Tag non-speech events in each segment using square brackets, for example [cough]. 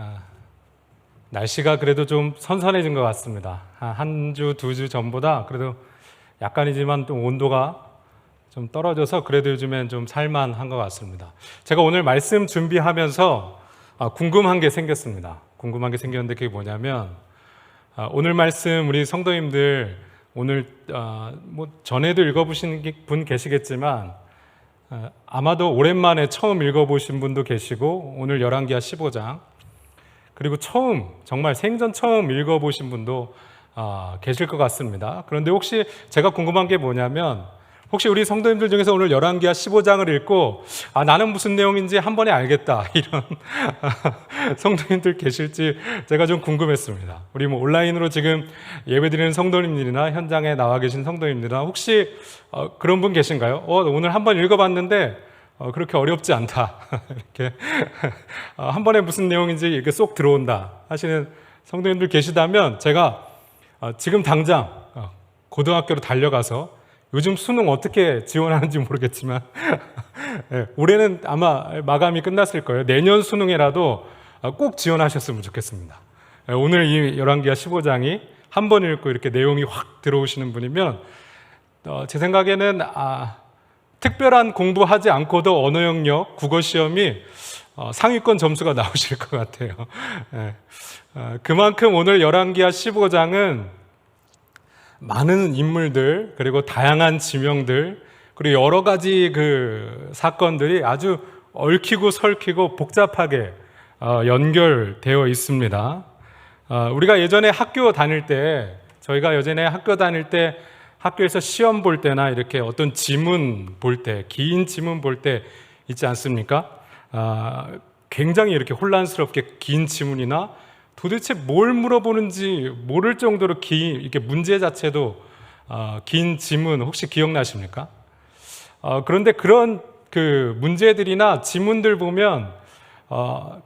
아, 날씨가 그래도 좀 선선해진 것 같습니다. 한 주, 두 주 전보다 그래도 약간이지만 또 온도가 좀 떨어져서 그래도 요즘엔 좀 살만한 것 같습니다. 제가 오늘 말씀 준비하면서 아, 궁금한 게 생겼습니다. 궁금한 게 생겼는데 그게 뭐냐면 아, 오늘 말씀 우리 성도님들 오늘 아, 뭐 전에도 읽어보신 분 계시겠지만 아, 아마도 오랜만에 처음 읽어보신 분도 계시고 오늘 열왕기하 15장 그리고 처음 정말 생전 처음 읽어보신 분도 아, 계실 것 같습니다. 그런데 혹시 제가 궁금한 게 뭐냐면 혹시 우리 성도님들 중에서 오늘 열왕기하 15장을 읽고 아 나는 무슨 내용인지 한 번에 알겠다 [laughs] 이런 [laughs] 성도님들 계실지 제가 좀 궁금했습니다. 우리 뭐 온라인으로 지금 예배드리는 성도님들이나 현장에 나와 계신 성도님들이나 혹시 어, 그런 분 계신가요? 어, 오늘 한 번 읽어봤는데 어, 그렇게 어렵지 않다 [laughs] 이렇게 어, 한 번에 무슨 내용인지 이렇게 쏙 들어온다 하시는 성도님들 계시다면 제가 어, 지금 당장 어, 고등학교로 달려가서 요즘 수능 어떻게 지원하는지 모르겠지만 [laughs] 예, 올해는 아마 마감이 끝났을 거예요. 내년 수능에라도 어, 꼭 지원하셨으면 좋겠습니다. 예, 오늘 이 열왕기하 15장이 한 번 읽고 이렇게 내용이 확 들어오시는 분이면 어, 제 생각에는 아, 특별한 공부하지 않고도 언어 영역 국어 시험이 어, 상위권 점수가 [laughs] 나오실 것 같아요. [laughs] 예. 어, 그만큼 오늘 열왕기하 15장은 많은 인물들 그리고 다양한 지명들 그리고 여러 가지 그 사건들이 아주 얽히고 설키고 복잡하게 어, 연결되어 있습니다. 어, 우리가 예전에 학교 다닐 때 저희가 예전에 학교 다닐 때 학교에서 시험 볼 때나 이렇게 어떤 지문 볼 때, 긴 지문 볼 때 있지 않습니까? 아, 굉장히 이렇게 혼란스럽게 긴 지문이나 도대체 뭘 물어보는지 모를 정도로 긴 이렇게 문제 자체도 어, 긴 지문 혹시 기억나십니까? 어, 그런데 그런 그 문제들이나 지문들 보면 어,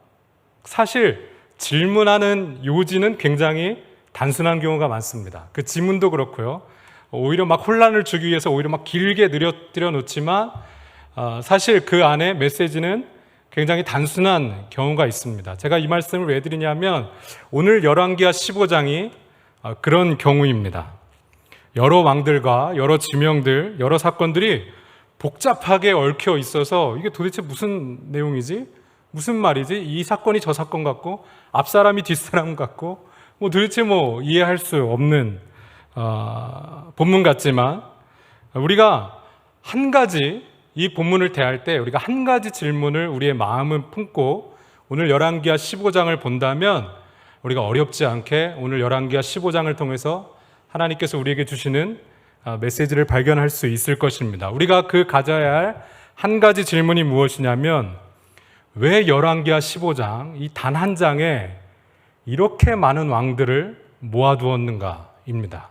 사실 질문하는 요지는 굉장히 단순한 경우가 많습니다. 그 지문도 그렇고요. 오히려 막 혼란을 주기 위해서 오히려 막 길게 늘어뜨려 놓지만 어, 사실 그 안에 메시지는 굉장히 단순한 경우가 있습니다. 제가 이 말씀을 왜 드리냐면 오늘 열왕기하 15장이 어, 그런 경우입니다. 여러 왕들과 여러 지명들, 여러 사건들이 복잡하게 얽혀 있어서 이게 도대체 무슨 내용이지? 무슨 말이지? 이 사건이 저 사건 같고 앞 사람이 뒷 사람 같고 뭐 도대체 뭐 이해할 수 없는 어, 본문 같지만 우리가 한 가지 이 본문을 대할 때 우리가 한 가지 질문을 우리의 마음을 품고 오늘 열왕기하 15장을 본다면 우리가 어렵지 않게 오늘 열왕기하 15장을 통해서 하나님께서 우리에게 주시는 아, 메시지를 발견할 수 있을 것입니다. 우리가 그 가져야 할 한 가지 질문이 무엇이냐면 왜 열왕기하 15장 이 단 한 장에 이렇게 많은 왕들을 모아두었는가입니다.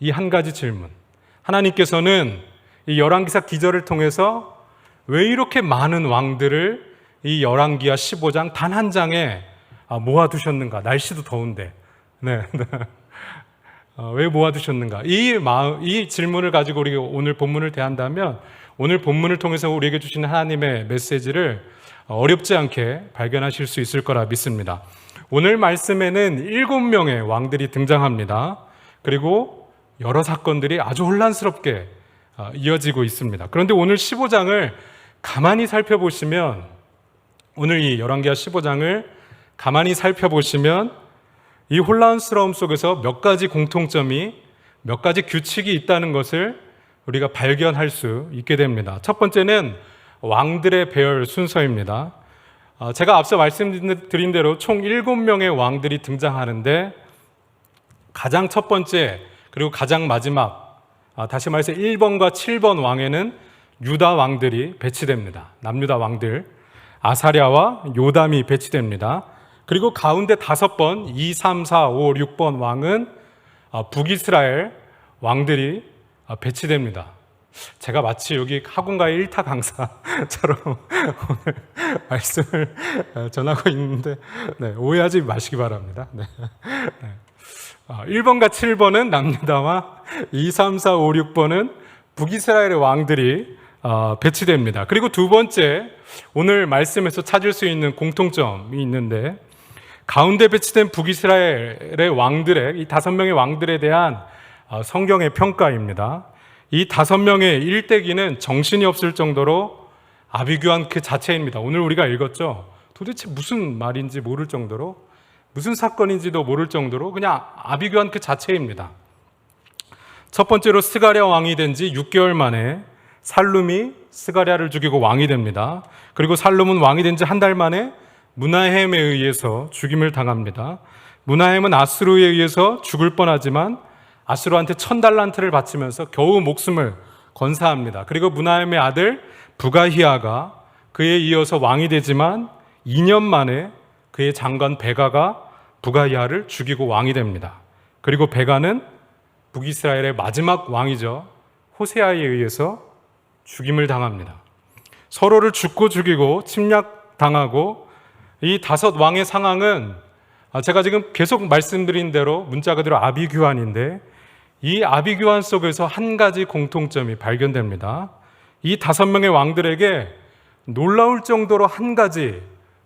이 한 가지 질문. 하나님께서는 이 열왕기사 기절을 통해서 왜 이렇게 많은 왕들을 이 열왕기하 15장 단 한 장에 아, 모아두셨는가? 날씨도 더운데. 네. 어, 왜 모아두셨는가? 이이 질문을 가지고 우리가 오늘 본문을 대한다면 오늘 본문을 통해서 우리에게 주시는 하나님의 메시지를 어렵지 않게 발견하실 수 있을 거라 믿습니다. 오늘 말씀에는 일곱 명의 왕들이 등장합니다. 그리고 여러 사건들이 아주 혼란스럽게 어, 이어지고 있습니다. 그런데 오늘 15장을 가만히 살펴보시면 오늘 이 열왕기하 15장을 가만히 살펴보시면 이 혼란스러움 속에서 몇 가지 공통점이 몇 가지 규칙이 있다는 것을 우리가 발견할 수 있게 됩니다. 첫 번째는 왕들의 배열 순서입니다. 어, 제가 앞서 말씀드린 대로 총 7명의 왕들이 등장하는데 가장 첫 번째 그리고 가장 마지막 아, 다시 말해서 1번과 7번 왕에는 유다 왕들이 배치됩니다. 남유다 왕들 아사랴와 요담이 배치됩니다. 그리고 가운데 다섯 번 2, 3, 4, 5, 6번 왕은 어, 북이스라엘 왕들이 어, 배치됩니다. 제가 마치 여기 학원가의 일타 강사처럼 [laughs] 오늘 말씀을 어, 전하고 있는데 네, 오해하지 마시기 바랍니다. 네. 네. 1번과 7번은 남유다와 2, 3, 4, 5, 6번은 북이스라엘의 왕들이 어, 배치됩니다. 그리고 두 번째 오늘 말씀에서 찾을 수 있는 공통점이 있는데 가운데 배치된 북이스라엘의 왕들의 이 다섯 명의 왕들에 대한 어, 성경의 평가입니다. 이 다섯 명의 일대기는 정신이 없을 정도로 아비규한 그 자체입니다. 오늘 우리가 읽었죠. 도대체 무슨 말인지 모를 정도로 무슨 사건인지도 모를 정도로 그냥 아비규한 그 자체입니다. 첫 번째로 스가랴 왕이 된 지 6개월 만에 살룸이 스가랴를 죽이고 왕이 됩니다. 그리고 살룸은 왕이 된 지 한 달 만에 문하햄에 의해서 죽임을 당합니다. 문하햄은 아스루에 의해서 죽을 뻔하지만 아스루한테 천 달란트를 바치면서 겨우 목숨을 건사합니다. 그리고 문하햄의 아들 부가히아가 그에 이어서 왕이 되지만 2년 만에 그의 장관 베가가 부가히아를 죽이고 왕이 됩니다. 그리고 베가는 북이스라엘의 마지막 왕이죠. 호세아에 의해서 죽임을 당합니다. 서로를 죽고 죽이고 침략당하고 이 다섯 왕의 상황은 아, 제가 지금 계속 말씀드린 대로 문자 그대로 아비규환인데 이 아비규환 속에서 한 가지 공통점이 발견됩니다. 이 다섯 명의 왕들에게 놀라울 정도로 한 가지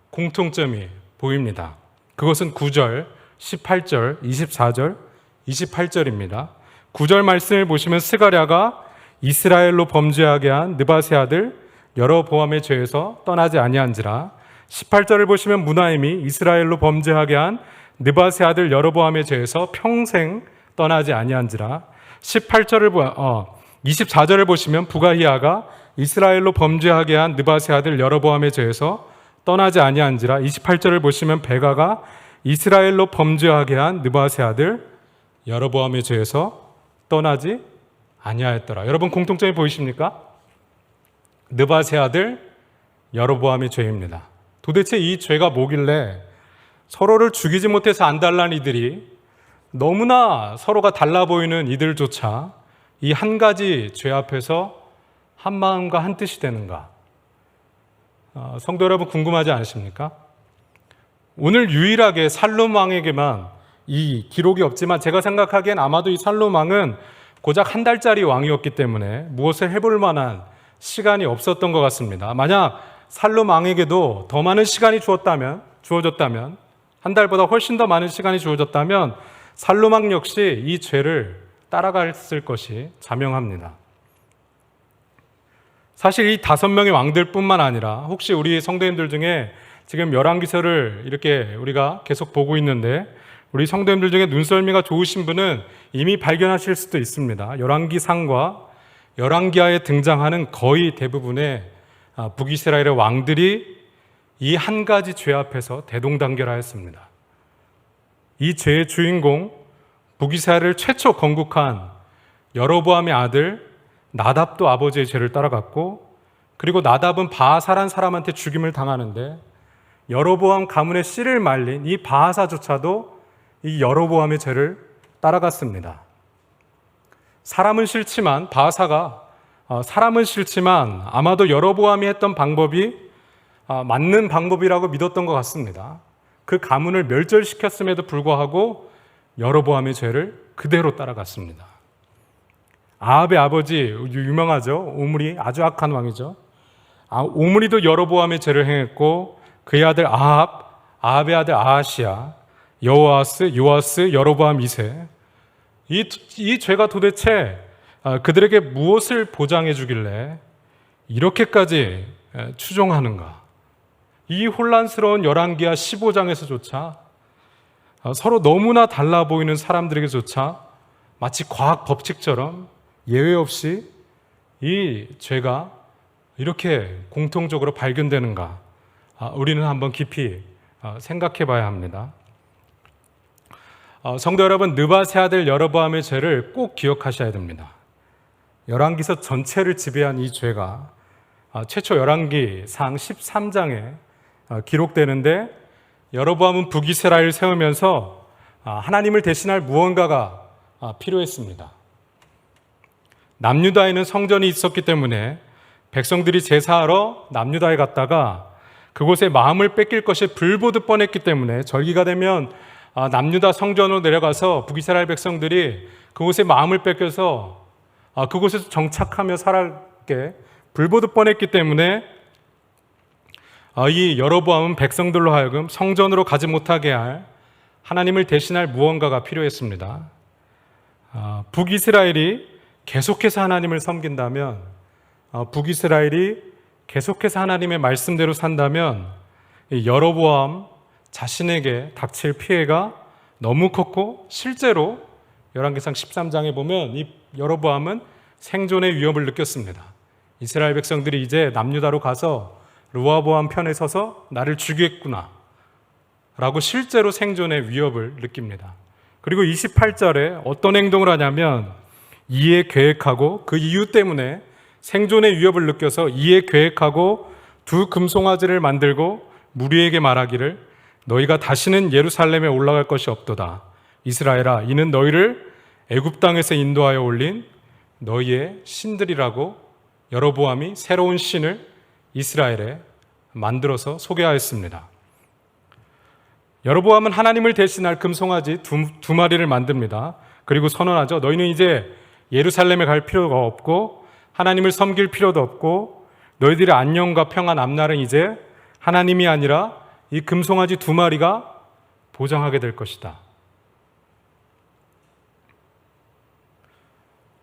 공통점이 보입니다. 그것은 9절, 18절, 24절, 28절입니다. 9절 말씀을 보시면 스가랴가 이스라엘로 범죄하게 한 느바세 아들 여러 보암의 죄에서 떠나지 아니한지라 18절을 보시면 문하임이 이스라엘로 범죄하게 한 느바세 아들 여러보암의 죄에서 평생 떠나지 아니한지라 18절을 보 어, 24절을 보시면 부가히아가 이스라엘로 범죄하게 한 느바세 아들 여러보암의 죄에서 떠나지 아니한지라 28절을 보시면 베가가 이스라엘로 범죄하게 한 느바세 아들 여러보암의 죄에서 떠나지 아니하였더라. 여러분 공통점이 보이십니까? 느바세 아들 여로보암의 죄입니다. 도대체 이 죄가 뭐길래 서로를 죽이지 못해서 안달난 이들이 너무나 서로가 달라 보이는 이들조차 이 한 가지 죄 앞에서 한 마음과 한 뜻이 되는가? 어, 성도 여러분 궁금하지 않으십니까? 오늘 유일하게 살롬 왕에게만 이 기록이 없지만 제가 생각하기엔 아마도 이 살롬 왕은 고작 한 달짜리 왕이었기 때문에 무엇을 해볼 만한 시간이 없었던 것 같습니다. 만약 살롬 왕에게도 더 많은 시간이 주었다면, 주어졌다면, 한 달보다 훨씬 더 많은 시간이 주어졌다면, 왕 역시 이 죄를 따라갔을 것이 자명합니다. 사실 이 다섯 명의 왕들뿐만 아니라 혹시 우리 성도님들 중에 지금 열왕기서를 이렇게 우리가 계속 보고 있는데 우리 성도님들 중에 눈썰미가 좋으신 분은 이미 발견하실 수도 있습니다. 열왕기상과 열왕기하에 등장하는 거의 대부분의 아, 북이스라엘의 왕들이 이 한 가지 죄 앞에서 대동단결하였습니다. 이 죄의 주인공 북이스라엘을 최초 건국한 여로보암의 아들 나답도 아버지의 죄를 따라갔고 그리고 나답은 바하사란 사람한테 죽임을 당하는데 여로보암 가문의 씨를 말린 이 바하사조차도 이 여로보암의 죄를 따라갔습니다. 사람은 싫지만 바하사가 어, 사람은 싫지만 아마도 여로보암이 했던 방법이 어, 맞는 방법이라고 믿었던 것 같습니다. 그 가문을 멸절시켰음에도 불구하고 여로보암의 죄를 그대로 따라갔습니다. 아합의 아버지 유명하죠. 오므리 아주 악한 왕이죠. 아, 오므리도 여로보암의 죄를 행했고 그의 아들 아합, 아합의 아들 아하시아, 여호아스, 요아스, 여로보암 2세. 이, 이 죄가 도대체 아, 그들에게 무엇을 보장해 주길래 이렇게까지 추종하는가? 이 혼란스러운 열왕기하 15장에서조차 아, 서로 너무나 달라 보이는 사람들에게조차 마치 과학 법칙처럼 예외 없이 이 죄가 이렇게 공통적으로 발견되는가? 아, 우리는 한번 깊이 생각해 봐야 합니다. 어, 성도 여러분, 느바세 아들 여러보암의 죄를 꼭 기억하셔야 됩니다. 열왕기서 전체를 지배한 이 죄가 어, 최초 열왕기 상 13장에 어, 기록되는데 여러보암은 북이스라엘을 세우면서 하나님을 대신할 무언가가 필요했습니다. 남유다에는 성전이 있었기 때문에 백성들이 제사하러 남유다에 갔다가 그곳에 마음을 뺏길 것이 불보듯 뻔했기 때문에 절기가 되면 아, 남유다 성전으로 내려가서 북이스라엘 백성들이 그곳에 마음을 뺏겨서 아, 그곳에서 정착하며 살게 불보듯 뻔했기 때문에 아, 이 여로보암은 백성들로 하여금 성전으로 가지 못하게 할 하나님을 대신할 무언가가 필요했습니다. 아, 북이스라엘이 계속해서 하나님을 섬긴다면, 아, 북이스라엘이 계속해서 하나님의 말씀대로 산다면, 이 여로보암 자신에게 닥칠 피해가 너무 컸고 실제로 열왕기상 13장에 보면 이 여로보암은 생존의 위협을 느꼈습니다. 이스라엘 백성들이 이제 남유다로 가서 루아보암 편에 서서 나를 죽이겠구나 라고 실제로 생존의 위협을 느낍니다. 그리고 28절에 어떤 행동을 하냐면 이에 계획하고 그 이유 때문에 생존의 위협을 느껴서 이에 계획하고 두 금송아지를 만들고 무리에게 말하기를 너희가 다시는 예루살렘에 올라갈 것이 없도다. 이스라엘아 이는 너희를 애굽 땅에서 인도하여 올린 너희의 신들이라고 여로보암이 새로운 신을 이스라엘에 만들어서 소개하였습니다. 여로보암은 하나님을 대신할 금송아지 두, 두 마리를 만듭니다. 그리고 선언하죠. 너희는 이제 예루살렘에 갈 필요가 없고 하나님을 섬길 필요도 없고 너희들의 안녕과 평안 앞날은 이제 하나님이 아니라 이 금송아지 두 마리가 보장하게 될 것이다.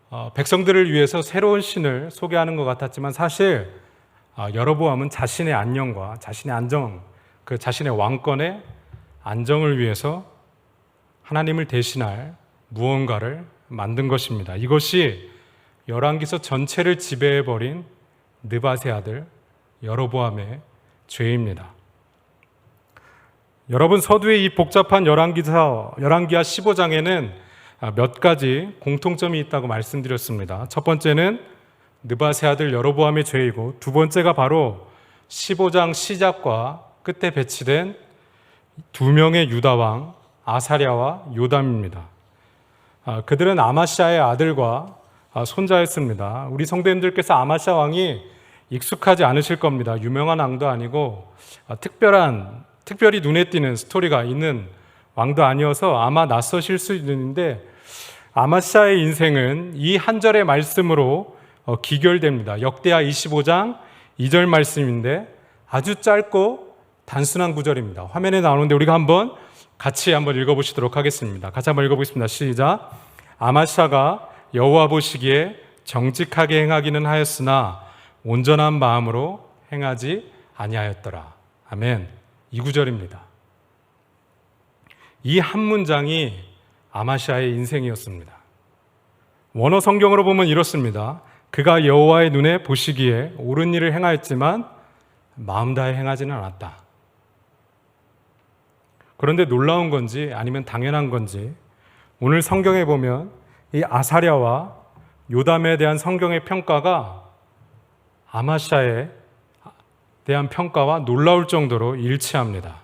어, 백성들을 위해서 새로운 신을 소개하는 것 같았지만 사실 어, 여로보암은 자신의 안녕과 자신의 안정, 그 자신의 왕권의 안정을 위해서 하나님을 대신할 무언가를 만든 것입니다. 이것이 열왕기서 전체를 지배해 버린 느바세 아들 여로보암의 죄입니다. 여러분 서두의 이 복잡한 열왕기서 열왕기하 15장에는 몇 가지 공통점이 있다고 말씀드렸습니다. 첫 번째는 느바세 아들 여로보암의 죄이고 두 번째가 바로 15장 시작과 끝에 배치된 두 명의 유다 왕 아사랴와 요담입니다. 아, 그들은 아마시아의 아들과 아, 손자였습니다. 우리 성도님들께서 아마시아 왕이 익숙하지 않으실 겁니다. 유명한 왕도 아니고 아, 특별한 특별히 눈에 띄는 스토리가 있는 왕도 아니어서 아마 낯서실 수 있는데 아마시아의 인생은 이 한 절의 말씀으로 어, 기결됩니다. 역대하 25장 2절 말씀인데 아주 짧고 단순한 구절입니다. 화면에 나오는데 우리가 한번 같이 한번 읽어보시도록 하겠습니다. 같이 한번 읽어보겠습니다. 시작. 아마샤가 여호와 보시기에 정직하게 행하기는 하였으나 온전한 마음으로 행하지 아니하였더라. 아멘. 이 구절입니다. 이 한 문장이 아마샤의 인생이었습니다. 원어 성경으로 보면 이렇습니다. 그가 여호와의 눈에 보시기에 옳은 일을 행하였지만 마음 다해 행하지는 않았다. 그런데 놀라운 건지 아니면 당연한 건지 오늘 성경에 보면 이 아사랴와 요담에 대한 성경의 평가가 아마샤에 대한 평가와 놀라울 정도로 일치합니다.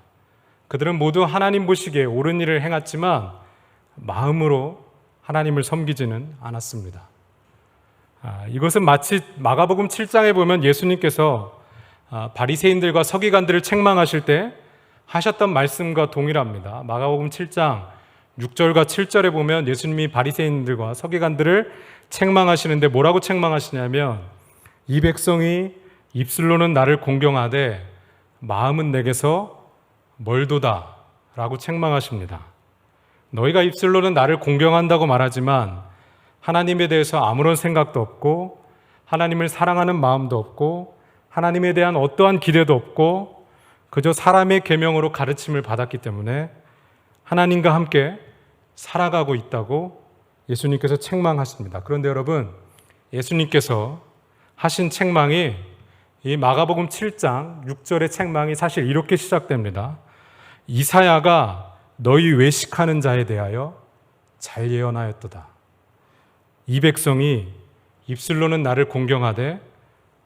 그들은 모두 하나님 보시기에 옳은 일을 행했지만 마음으로 하나님을 섬기지는 않았습니다. 아, 이것은 마치 마가복음 7장에 보면 예수님께서 아, 바리새인들과 서기관들을 책망하실 때 하셨던 말씀과 동일합니다. 마가복음 7장 6절과 7절에 보면 예수님이 바리새인들과 서기관들을 책망하시는데 뭐라고 책망하시냐면 이 백성이 입술로는 나를 공경하되 마음은 내게서 멀도다라고 책망하십니다. 너희가 입술로는 나를 공경한다고 말하지만 하나님에 대해서 아무런 생각도 없고 하나님을 사랑하는 마음도 없고 하나님에 대한 어떠한 기대도 없고 그저 사람의 계명으로 가르침을 받았기 때문에 하나님과 함께 살아가고 있다고 예수님께서 책망하십니다. 그런데 여러분, 예수님께서 하신 책망이 이 마가복음 7장 6절의 책망이 사실 이렇게 시작됩니다. 이사야가 너희 외식하는 자에 대하여 잘 예언하였도다. 이 백성이 입술로는 나를 공경하되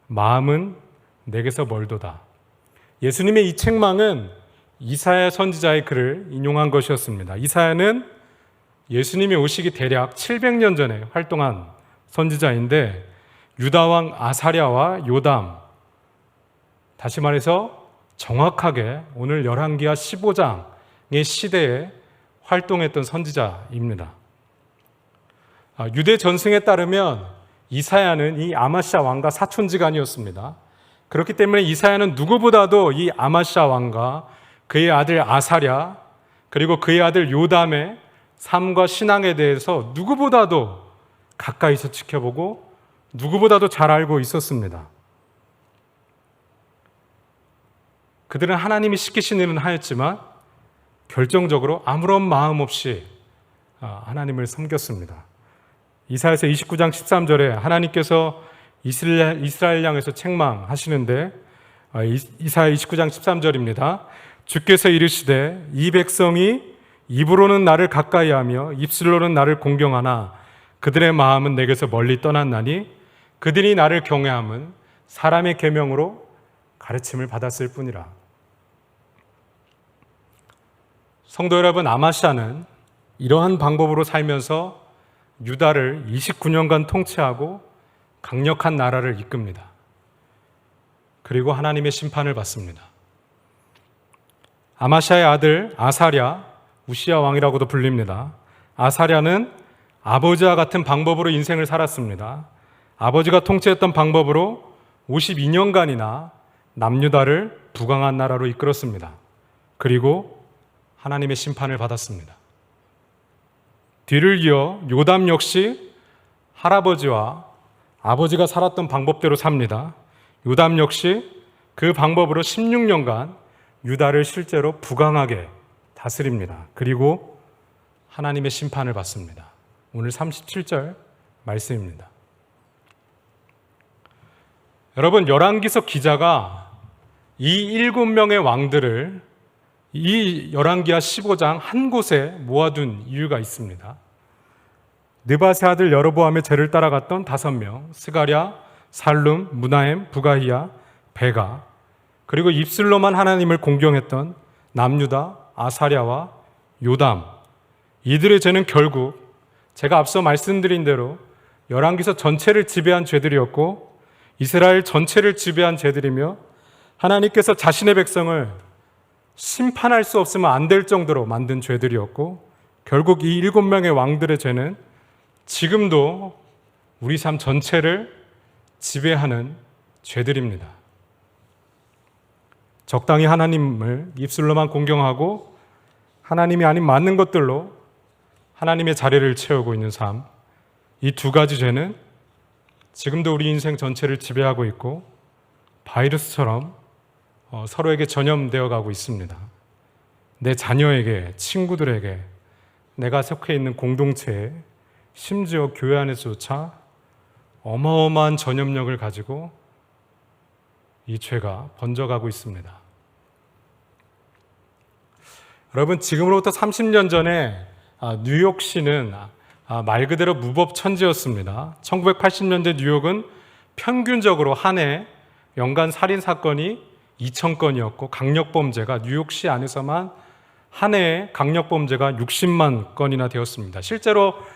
마음은 내게서 멀도다. 예수님의 이 책망은 이사야 선지자의 글을 인용한 것이었습니다. 이사야는 예수님이 오시기 대략 700년 전에 활동한 선지자인데 유다 왕 아사랴와 요담 다시 말해서 정확하게 오늘 열왕기하 15장의 시대에 활동했던 선지자입니다. 아, 유대 전승에 따르면 이사야는 이 아마시아 왕과 사촌지간이었습니다. 그렇기 때문에 이사야는 누구보다도 이 아마시아 왕과 그의 아들 아사랴 그리고 그의 아들 요담의 삶과 신앙에 대해서 누구보다도 가까이서 지켜보고 누구보다도 잘 알고 있었습니다. 그들은 하나님이 시키신 일은 하였지만 결정적으로 아무런 마음 없이 아, 하나님을 섬겼습니다. 이사야서 29장 13절에 하나님께서 이스라엘, 이스라엘 향해서 책망하시는데 아, 이사야 29장 13절입니다. 주께서 이르시되 이 백성이 입으로는 나를 가까이하며 입술로는 나를 공경하나 그들의 마음은 내게서 멀리 떠났나니 그들이 나를 경외함은 사람의 계명으로 가르침을 받았을 뿐이라. 성도 여러분, 아마샤는 이러한 방법으로 살면서 유다를 29년간 통치하고 강력한 나라를 이끕니다. 그리고 하나님의 심판을 받습니다. 아마샤의 아들 아사랴, 우시아 왕이라고도 불립니다. 아사랴는 아버지와 같은 방법으로 인생을 살았습니다. 아버지가 통치했던 방법으로 52년간이나 남유다를 부강한 나라로 이끌었습니다. 그리고 하나님의 심판을 받았습니다. 뒤를 이어 요담 역시 할아버지와 아버지가 살았던 방법대로 삽니다. 요담 역시 그 방법으로 16년간 유다를 실제로 부강하게 다스립니다. 그리고 하나님의 심판을 받습니다. 오늘 37절 말씀입니다. 여러분 열왕기서 기자가 이 일곱 명의 왕들을 이 열왕기하 15장 한 곳에 모아둔 이유가 있습니다. 느바세 아들 여로보암의 죄를 따라갔던 다섯 명, 스가랴, 살룸, 무나엠, 부가히야, 베가, 그리고 입술로만 하나님을 공경했던 남유다, 아사랴와 요담. 이들의 죄는 결국 제가 앞서 말씀드린 대로 열왕기서 전체를 지배한 죄들이었고 이스라엘 전체를 지배한 죄들이며 하나님께서 자신의 백성을 심판할 수 없으면 안 될 정도로 만든 죄들이었고 결국 이 일곱 명의 왕들의 죄는 지금도 우리 삶 전체를 지배하는 죄들입니다. 적당히 하나님을 입술로만 공경하고 하나님이 아닌 맞는 것들로 하나님의 자리를 채우고 있는 삶. 이 두 가지 죄는 지금도 우리 인생 전체를 지배하고 있고 바이러스처럼 어, 서로에게 전염되어 가고 있습니다. 내 자녀에게, 친구들에게, 내가 속해 있는 공동체에, 심지어 교회 안에서조차 어마어마한 전염력을 가지고 이 죄가 번져가고 있습니다. 여러분, 지금으로부터 30년 전에 아, 뉴욕시는 아, 말 그대로 무법 천지였습니다. 1980년대 뉴욕은 평균적으로 한 해 연간 살인 사건이 2,000건이었고 강력 범죄가 뉴욕시 안에서만 한 해에 강력 범죄가 60만 건이나 되었습니다. 실제로 어,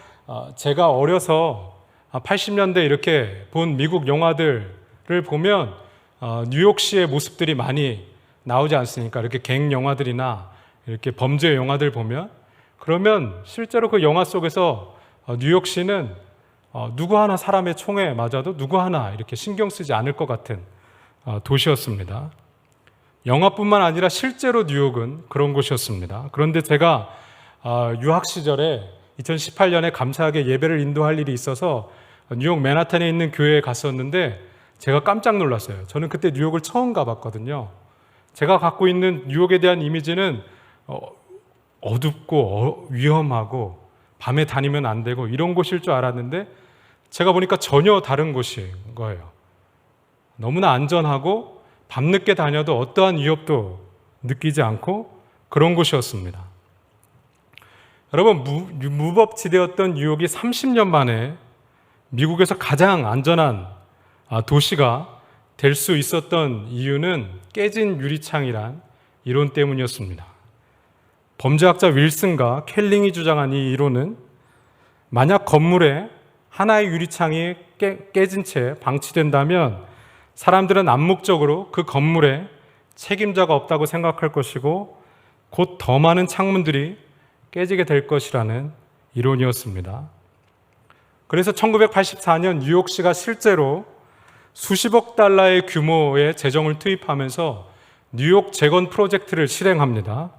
제가 어려서 80년대 이렇게 본 미국 영화들을 보면 어, 뉴욕시의 모습들이 많이 나오지 않습니까? 이렇게 갱 영화들이나 이렇게 범죄 영화들 보면 그러면 실제로 그 영화 속에서 어, 뉴욕시는 누구 하나 사람의 총에 맞아도 누구 하나 이렇게 신경 쓰지 않을 것 같은 도시였습니다. 영화뿐만 아니라 실제로 뉴욕은 그런 곳이었습니다. 그런데 제가 유학 시절에 2018년에 감사하게 예배를 인도할 일이 있어서 뉴욕 맨하탄에 있는 교회에 갔었는데 제가 깜짝 놀랐어요. 저는 그때 뉴욕을 처음 가봤거든요. 제가 갖고 있는 뉴욕에 대한 이미지는 어, 어둡고 위험하고 밤에 다니면 안 되고 이런 곳일 줄 알았는데 제가 보니까 전혀 다른 곳인 거예요. 너무나 안전하고 밤늦게 다녀도 어떠한 위협도 느끼지 않고 그런 곳이었습니다. 여러분 무, 법지대였던 뉴욕이 30년 만에 미국에서 가장 안전한 아, 도시가 될 수 있었던 이유는 깨진 유리창이란 이론 때문이었습니다. 범죄학자 윌슨과 켈링이 주장한 이 이론은 만약 건물에 하나의 유리창이 깨, 진채 방치된다면 사람들은 암묵적으로 그 건물에 책임자가 없다고 생각할 것이고 곧 더 많은 창문들이 깨지게 될 것이라는 이론이었습니다. 그래서 1984년 뉴욕시가 실제로 수십억 달러의 규모의 재정을 투입하면서 뉴욕 재건 프로젝트를 실행합니다.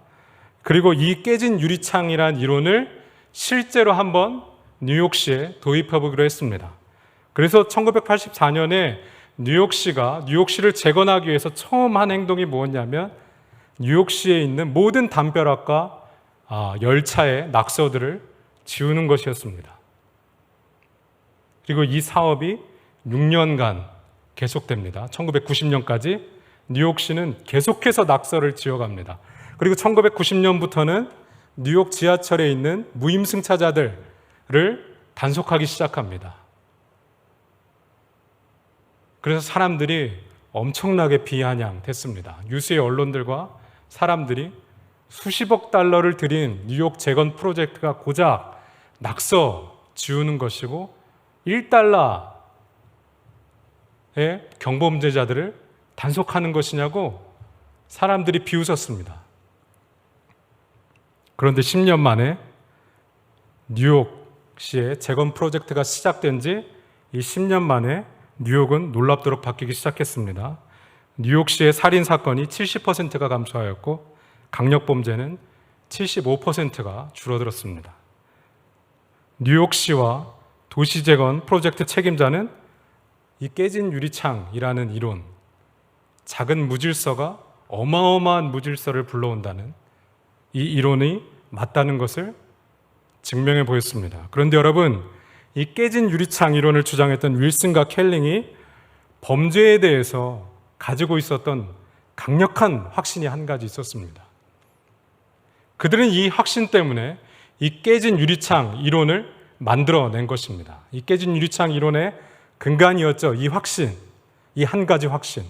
그리고 이 깨진 유리창이란 이론을 실제로 한번 뉴욕시에 도입해보기로 했습니다. 그래서 1984년에 뉴욕시가 뉴욕시를 재건하기 위해서 처음 한 행동이 뭐였냐면 뉴욕시에 있는 모든 담벼락과 아, 열차의 낙서들을 지우는 것이었습니다. 그리고 이 사업이 6년간 계속됩니다. 1990년까지 뉴욕시는 계속해서 낙서를 지어갑니다. 그리고 1990년부터는 뉴욕 지하철에 있는 무임승차자들을 단속하기 시작합니다. 그래서 사람들이 엄청나게 비아냥됐습니다. 뉴스의 언론들과 사람들이 수십억 달러를 들인 뉴욕 재건 프로젝트가 고작 낙서 지우는 것이고 1달러의 경범죄자들을 단속하는 것이냐고 사람들이 비웃었습니다. 그런데 10년 만에 뉴욕시의 재건 프로젝트가 시작된 지 이 10년 만에 뉴욕은 놀랍도록 바뀌기 시작했습니다. 뉴욕시의 살인 사건이 70%가 감소하였고 강력 범죄는 75%가 줄어들었습니다. 뉴욕시와 도시재건 프로젝트 책임자는 이 깨진 유리창이라는 이론, 작은 무질서가 어마어마한 무질서를 불러온다는 이 이론이 맞다는 것을 증명해 보였습니다. 그런데 여러분, 이 깨진 유리창 이론을 주장했던 윌슨과 켈링이 범죄에 대해서 가지고 있었던 강력한 확신이 한 가지 있었습니다. 그들은 이 확신 때문에 이 깨진 유리창 이론을 만들어낸 것입니다. 이 깨진 유리창 이론의 근간이었죠. 이 확신, 이 한 가지 확신.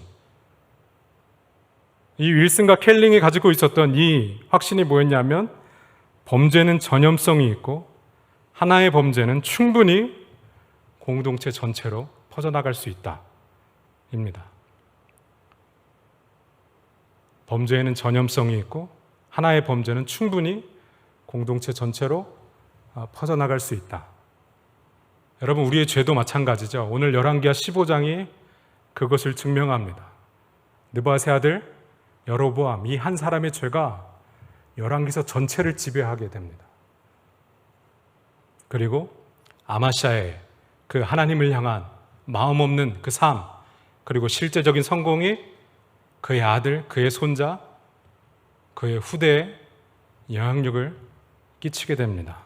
이 윌슨과 켈링이 가지고 있었던 이 확신이 뭐였냐면 범죄는 전염성이 있고 하나의 범죄는 충분히 공동체 전체로 퍼져나갈 수 있다. 입니다. 범죄에는 전염성이 있고 하나의 범죄는 충분히 공동체 전체로 아, 퍼져나갈 수 있다. 여러분 우리의 죄도 마찬가지죠. 오늘 열왕기하 15장이 그것을 증명합니다. 느바세 아들 여로보암 이 한 사람의 죄가 열왕기서 전체를 지배하게 됩니다. 그리고 아마샤의 그 하나님을 향한 마음 없는 그 삶, 그리고 실제적인 성공이 그의 아들, 그의 손자, 그의 후대에 영향력을 끼치게 됩니다.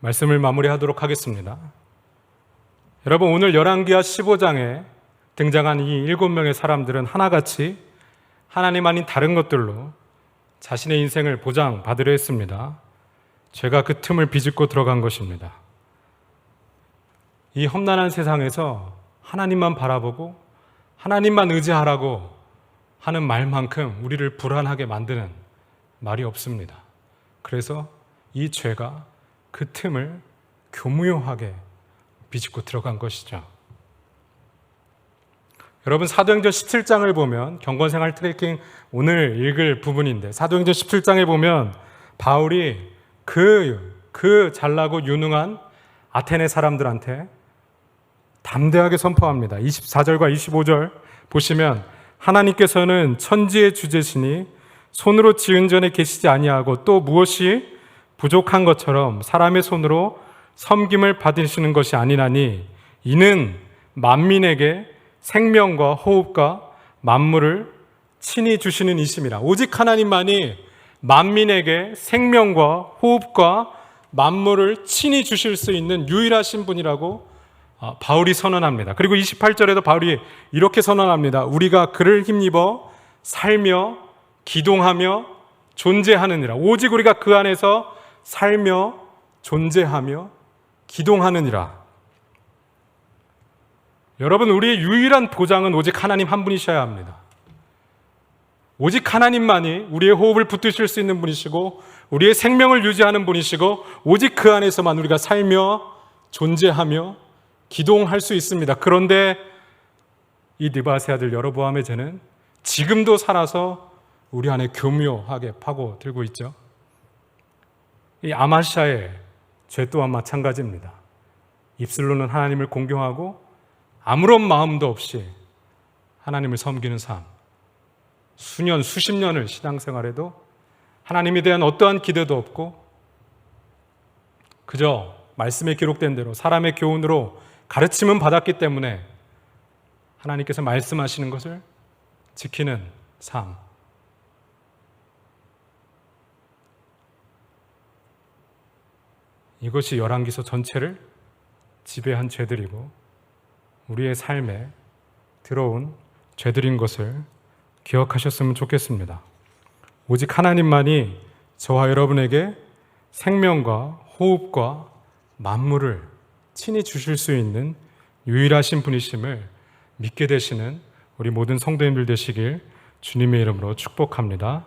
말씀을 마무리하도록 하겠습니다. 여러분 오늘 열왕기하 15장에 등장한 이 일곱 명의 사람들은 하나같이 하나님 아닌 다른 것들로 자신의 인생을 보장받으려 했습니다. 죄가 그 틈을 비집고 들어간 것입니다. 이 험난한 세상에서 하나님만 바라보고 하나님만 의지하라고 하는 말만큼 우리를 불안하게 만드는 말이 없습니다. 그래서 이 죄가 그 틈을 교무용하게 비집고 들어간 것이죠. 여러분 사도행전 17장을 보면 경건생활 트래킹 오늘 읽을 부분인데 사도행전 17장에 보면 바울이 그, 그 잘나고 유능한 아테네 사람들한테 담대하게 선포합니다. 24절과 25절 보시면 하나님께서는 천지의 주제시니 손으로 지은 전에 계시지 아니하고 또 무엇이 부족한 것처럼 사람의 손으로 섬김을 받으시는 것이 아니라니 이는 만민에게 생명과 호흡과 만물을 친히 주시는 이심이라. 오직 하나님만이 만민에게 생명과 호흡과 만물을 친히 주실 수 있는 유일하신 분이라고 아, 바울이 선언합니다. 그리고 28절에도 바울이 이렇게 선언합니다. 우리가 그를 힘입어 살며 기동하며 존재하느니라. 오직 우리가 그 안에서 살며 존재하며 기동하느니라. 여러분, 우리의 유일한 보장은 오직 하나님 한 분이셔야 합니다. 오직 하나님만이 우리의 호흡을 붙드실 수 있는 분이시고, 우리의 생명을 유지하는 분이시고, 오직 그 안에서만 우리가 살며 존재하며 기동할 수 있습니다. 그런데 이 느바세 아들 여로보암의 죄는 지금도 살아서 우리 안에 교묘하게 파고 들고 있죠. 이 아마샤의 죄 또한 마찬가지입니다. 입술로는 하나님을 공경하고 아무런 마음도 없이 하나님을 섬기는 삶. 수년, 수십 년을 신앙생활에도 하나님에 대한 어떠한 기대도 없고 그저 말씀에 기록된 대로 사람의 교훈으로 가르침은 받았기 때문에 하나님께서 말씀하시는 것을 지키는 삶. 이것이 열왕기서 전체를 지배한 죄들이고 우리의 삶에 들어온 죄들인 것을 기억하셨으면 좋겠습니다. 오직 하나님만이 저와 여러분에게 생명과 호흡과 만물을 친히 주실 수 있는 유일하신 분이심을 믿게 되시는 우리 모든 성도님들 되시길 주님의 이름으로 축복합니다.